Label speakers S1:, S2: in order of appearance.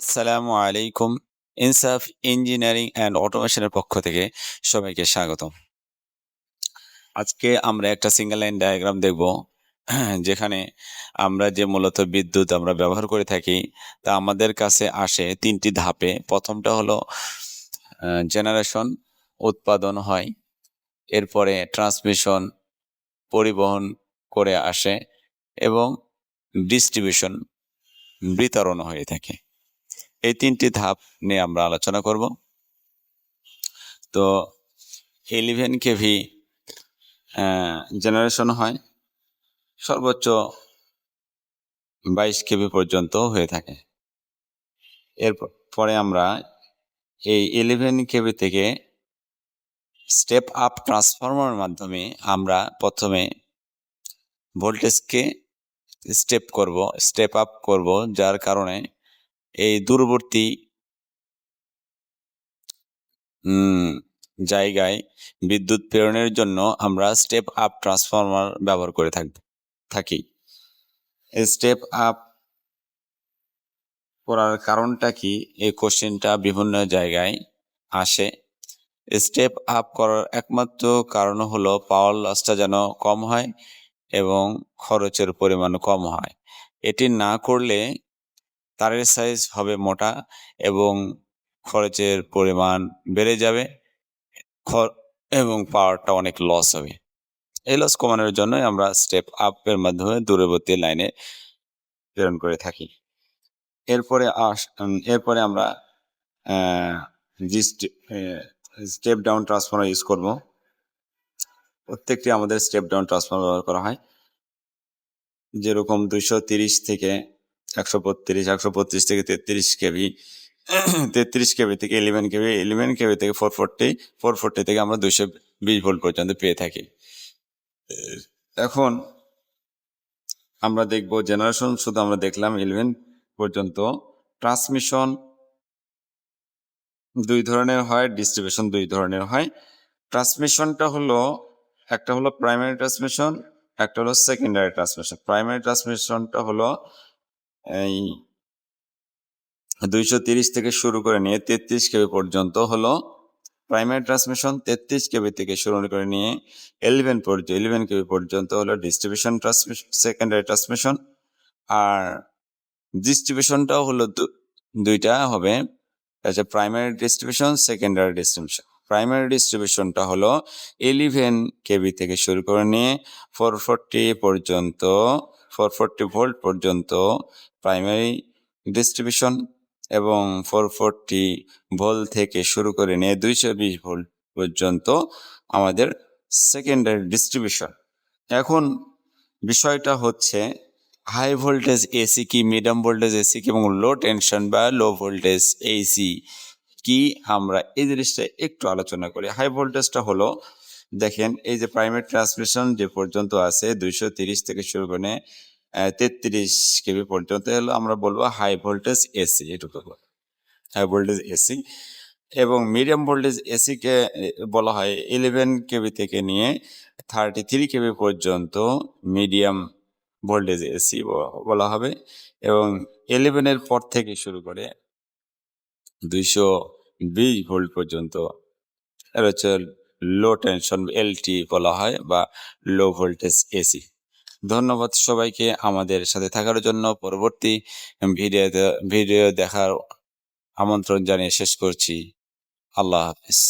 S1: আসসালামু আলাইকুম, ইনসাফ ইঞ্জিনিয়ারিং অ্যান্ড অটোমেশনের পক্ষ থেকে সবাইকে স্বাগতম। আজকে আমরা একটা সিঙ্গেল লাইন ডায়াগ্রাম দেখব, যেখানে আমরা যে মূলত বিদ্যুৎ আমরা ব্যবহার করে থাকি, তা আমাদের কাছে আসে তিনটি ধাপে। প্রথমটা হলো জেনারেশন উৎপাদন হয়, এরপরে ট্রান্সমিশন পরিবহন করে আসে এবং ডিস্ট্রিবিউশন বিতরণ হয়ে থাকে। এই তিনটি ধাপ নিয়ে আমরা আলোচনা করব। তো ইলেভেন কেভি জেনারেশন হয়, সর্বোচ্চ বাইশ কেভি পর্যন্ত হয়ে থাকে। এর পরে আমরা এই ইলেভেন কেভি থেকে স্টেপ আপ ট্রান্সফরমারের মাধ্যমে আমরা প্রথমে ভোল্টেজকে স্টেপ করব স্টেপ আপ করব, যার কারণে এই দূরবর্তী জায়গায় বিদ্যুৎ প্রেরণের জন্য আমরা স্টেপ আপ ট্রান্সফরমার ব্যবহার করে থাকি স্টেপ আপ করার কারণটা কি? এই কোশ্চেনটা বিভিন্ন জায়গায় আসে। স্টেপ আপ করার একমাত্র কারণ হলো পাওয়ার লসটা যেন কম হয় এবং খরচের পরিমাণ কম হয়। এটি না করলে তারের সাইজ হবে মোটা এবং খরচের পরিমাণ বেড়ে যাবে এবং পাওয়ারটা অনেক লস হবে। এই লস কমানোর জন্যই আমরা স্টেপ আপের মাধ্যমে দূরবর্তী লাইনে প্রেরণ করে থাকি। এরপরে আস এরপরে আমরা জি স্টেপ ডাউন ট্রান্সফর্মার ইউজ করব। প্রত্যেকটি আমাদের স্টেপ ডাউন ট্রান্সফর্মার ব্যবহার করা হয়। যেরকম দুশো তিরিশ থেকে একশো বত্রিশ একশো বত্রিশ থেকে তেত্রিশ কেবি তেত্রিশ কেবি থেকে ইলেভেন কেবি ইলেভেন কেবি থেকে ফোর ফোরটি ফোর ফোরটি থেকে আমরা দুশো বিশ ভোল্ট পর্যন্ত পেয়ে থাকি। এখন আমরা দেখব জেনারেশন শুধু আমরা দেখলাম ইলেভেন পর্যন্ত। ট্রান্সমিশন দুই ধরনের হয় ডিস্ট্রিবিউশন দুই ধরনের হয়। ট্রান্সমিশনটা হলো, একটা হলো প্রাইমারি ট্রান্সমিশন একটা হলো সেকেন্ডারি ট্রান্সমিশন প্রাইমারি ট্রান্সমিশনটা হলো এই দুইশো তিরিশ থেকে শুরু করে নিয়ে তেত্রিশ কেবি পর্যন্ত হলো প্রাইমারি ট্রান্সমিশন তেত্রিশ কেবি থেকে শুরু করে নিয়ে ইলেভেন পর্যন্ত ইলেভেন কেবি পর্যন্ত হলো ডিস্ট্রিবিউশন ট্রান্সমিশন সেকেন্ডারি ট্রান্সমিশন আর ডিস্ট্রিবিউশনটাও হলো দুইটা হবে। আচ্ছা primary distribution secondary distribution primary ডিস্ট্রিবিউশনটা হলো ইলেভেন কেবি থেকে শুরু করে নিয়ে ফোর ফোরটি পর্যন্ত ফোর ফোরটি ভোল্ট পর্যন্ত প্রাইমারি ডিস্ট্রিবিউশন এবং ফোর ফোরটি ভোল্ট থেকে শুরু করে নিয়ে দুইশো বিশ ভোল্ট পর্যন্ত আমাদের সেকেন্ডারি ডিস্ট্রিবিউশন এখন বিষয়টা হচ্ছে হাই ভোল্টেজ এসি কি মিডিয়াম ভোল্টেজ এসি কি এবং লো টেনশন বা লো ভোল্টেজ এসি কি? আমরা এই জিনিসটা একটু আলোচনা করি। হাই ভোল্টেজটা হলো দেখেন, এই যে প্রাইমারি ট্রান্সমিশন যে পর্যন্ত আছে, দুইশো তিরিশ থেকে শুরু করে তেত্রিশ কেবি পর্যন্ত হলো আমরা বলব হাই ভোল্টেজ এসি এটুকু হাই ভোল্টেজ এসি এবং মিডিয়াম ভোল্টেজ এসিকে বলা হয় ইলেভেন কেবি থেকে নিয়ে থার্টি থ্রি কেবি পর্যন্ত মিডিয়াম ভোল্টেজ এসি বলা হবে এবং ইলেভেনের পর থেকে শুরু করে দুইশো বিশ ভোল্ট পর্যন্ত লো টেনশন এলটি বলা হয়, বা লো ভোল্টেজ এসি ধন্যবাদ সবাইকে আমাদের সাথে থাকার জন্য। পরবর্তী ভিডিও ভিডিও দেখার আমন্ত্রণ জানিয়ে শেষ করছি। আল্লাহ হাফিজ।